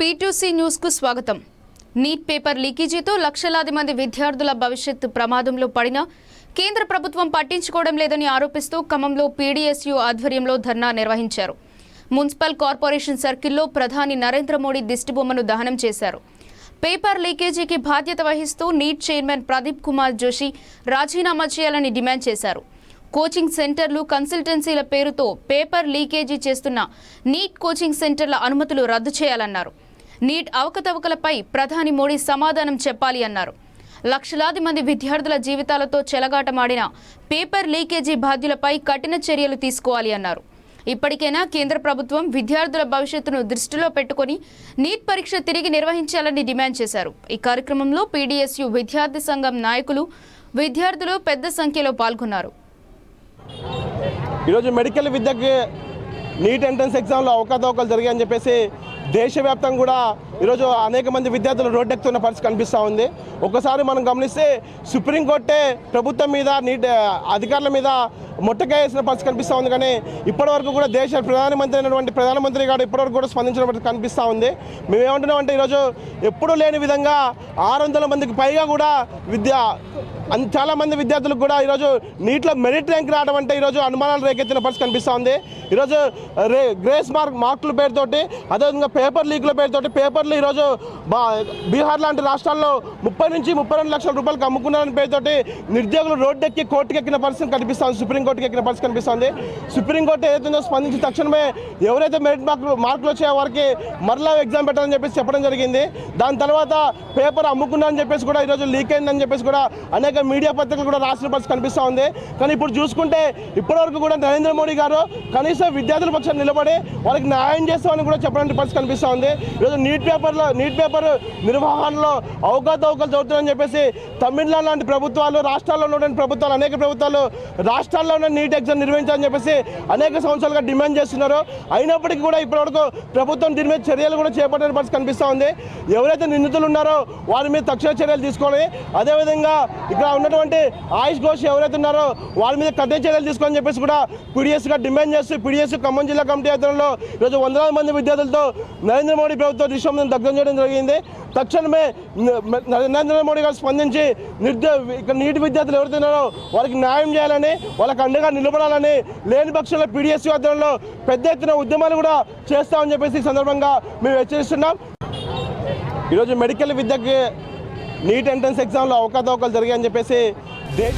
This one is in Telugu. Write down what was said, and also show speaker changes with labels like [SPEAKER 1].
[SPEAKER 1] డబ్ల్యూసీ న్యూస్కు స్వాగతం. నీట్ పేపర్ లీకేజీతో లక్షలాది మంది విద్యార్థుల భవిష్యత్తు ప్రమాదంలో పడినా కేంద్ర ప్రభుత్వం పట్టించుకోవడం లేదని ఆరోపిస్తూ ఖమ్మంలో పీడీఎస్యు ఆధ్వర్యంలో ధర్నా నిర్వహించారు. మున్సిపల్ కార్పొరేషన్ సర్కిల్లో ప్రధాని నరేంద్ర మోడీ దిష్టిబొమ్మను దహనం చేశారు. పేపర్ లీకేజీకి బాధ్యత వహిస్తూ నీట్ చైర్మన్ ప్రదీప్ కుమార్ జోషి రాజీనామా చేయాలని డిమాండ్ చేశారు. కోచింగ్ సెంటర్లు కన్సల్టెన్సీల పేరుతో పేపర్ లీకేజీ చేస్తున్న నీట్ కోచింగ్ సెంటర్ల అనుమతులు రద్దు చేయాలన్నారు. నీట్ అవకతవకలపై ప్రధాని మోడీ సమాధానం చెప్పాలి అన్నారు. లక్షలాది మంది విద్యార్థుల జీవితాలతో చెలగాటమాడిన పేపర్ లీకేజీ బాధ్యులపై కఠిన చర్యలు తీసుకోవాలి అన్నారు. ఇప్పటికైనా కేంద్ర ప్రభుత్వం విద్యార్థుల భవిష్యత్తును దృష్టిలో పెట్టుకొని నీట్ పరీక్ష తిరిగి నిర్వహించాలని డిమాండ్ చేశారు. ఈ కార్యక్రమంలో పీడీఎస్యు విద్యార్థి సంఘం నాయకులు విద్యార్థులు పెద్ద సంఖ్యలో పాల్గొన్నారు.
[SPEAKER 2] ఈరోజు మెడికల్ విద్యకి నీట్ ఎంట్రన్స్ ఎగ్జామ్లో అవకతవకలు జరిగాయని చెప్పేసి దేశవ్యాప్తంగా కూడా ఈరోజు అనేక మంది విద్యార్థులు రోడ్డెక్కుతున్న పరిస్థితి కనిపిస్తూ ఉంది. ఒకసారి మనం గమనిస్తే సుప్రీంకోర్టే ప్రభుత్వం మీద నీట్ అధికారుల మీద మొట్టకాయ వేసిన పరిస్థితి కనిపిస్తూ ఉంది. కానీ ఇప్పటివరకు కూడా దేశ ప్రధానమంత్రి అయినటువంటి ప్రధానమంత్రి గారు ఇప్పటివరకు కూడా స్పందించిన కనిపిస్తూ ఉంది. మేము ఏమంటున్నామంటే ఈరోజు ఎప్పుడూ లేని విధంగా ఆరు వందల మందికి పైగా కూడా విద్య అన్ చాలా మంది విద్యార్థులకు కూడా ఈరోజు నీటిలో మెరిట్ ర్యాంక్ రావడం అంటే ఈరోజు అనుమానాలు రేకెత్తిన పరిస్థితి కనిపిస్తూ ఉంది ఈరోజు రే గ్రేస్ మార్క్ మార్కుల పేరుతోటి అదేవిధంగా పేపర్ లీకుల పేరుతోటి పేపర్లు ఈరోజు బా బీహార్ లాంటి రాష్ట్రాల్లో ముప్పై నుంచి ముప్పై రెండు లక్షల రూపాయలకు అమ్ముకున్నారని పేరుతోటి నిరుద్యోగులు రోడ్డెక్కి కోర్టుకి ఎక్కిన పరిస్థితి కనిపిస్తుంది సుప్రీంకోర్టుకి ఎక్కిన పరిస్థితి కనిపిస్తుంది. సుప్రీంకోర్టు ఏదైతుందో స్పందించి తక్షణమే ఎవరైతే మెరిట్ మార్కులు మార్కులు వచ్చే వారికి మరలా ఎగ్జామ్ పెట్టాలని చెప్పేసి చెప్పడం జరిగింది. దాని తర్వాత పేపర్ అమ్ముకున్నారని చెప్పేసి కూడా ఈరోజు లీక్ అయిందని చెప్పేసి కూడా అనేక మీడియా పత్రికలు కూడా రాసిన పరిస్థితి కనిపిస్తూ ఉంది. కానీ ఇప్పుడు చూసుకుంటే ఇప్పటివరకు కూడా నరేంద్ర మోడీ గారు కనీసం విద్యార్థుల పక్షాన్ని నిలబడి వాళ్ళకి న్యాయం చేస్తామని కూడా చెప్పడానికి పరిస్థితి కనిపిస్తూ ఉంది. ఈరోజు నీట్ పేపర్లో నీట్ పేపర్ నిర్వహణలో అవకతవకలు జరుగుతుందని చెప్పేసి తమిళనాడు లాంటి ప్రభుత్వాలు రాష్ట్రాల్లో ఉన్నటువంటి ప్రభుత్వాలు అనేక ప్రభుత్వాలు రాష్ట్రాల్లో ఉన్న నీట్ ఎగ్జామ్ నిర్వహించాలని చెప్పేసి అనేక సంవత్సరాలుగా డిమాండ్ చేస్తున్నారు. అయినప్పటికీ కూడా ఇప్పటివరకు ప్రభుత్వం దీని మీద చర్యలు కూడా చేపట్టిన పరిస్థితి కనిపిస్తూ ఉంది. ఎవరైతే నిందితులు ఉన్నారో వారి మీద తక్షణ చర్యలు తీసుకోవాలి. అదేవిధంగా ఇక్కడ ఉన్నటువంటి ఆయుష్ ఘోష్ ఎవరైతే ఉన్నారో వాళ్ళ మీద కఠిన చర్యలు తీసుకొని చెప్పేసి కూడా పీడిఎస్గా డిమాండ్ చేస్తూ పీడిఎస్ ఖమ్మం జిల్లా కమిటీ ఆధ్వర్యంలో ఈరోజు వందలాది మంది విద్యార్థులతో నరేంద్ర మోడీ ప్రభుత్వం దృశ్యం దగ్ధం చేయడం జరిగింది. తక్షణమే నరేంద్ర మోడీ గారు స్పందించి నిర్ద్యో ఇక్కడ నీటి విద్యార్థులు ఎవరైతే ఉన్నారో వాళ్ళకి న్యాయం చేయాలని వాళ్ళకి అండగా నిలబడాలని లేని పక్షంలో పీడిఎస్ ఆధ్వర్యంలో పెద్ద ఎత్తున ఉద్యమాలు కూడా చేస్తామని చెప్పేసి ఈ సందర్భంగా మేము హెచ్చరిస్తున్నాం. ఈరోజు మెడికల్ విద్యకి నీట్ ఎంట్రన్స్ ఎగ్జామ్లో అవకతవకలు జరిగాయని చెప్పేసి దేశ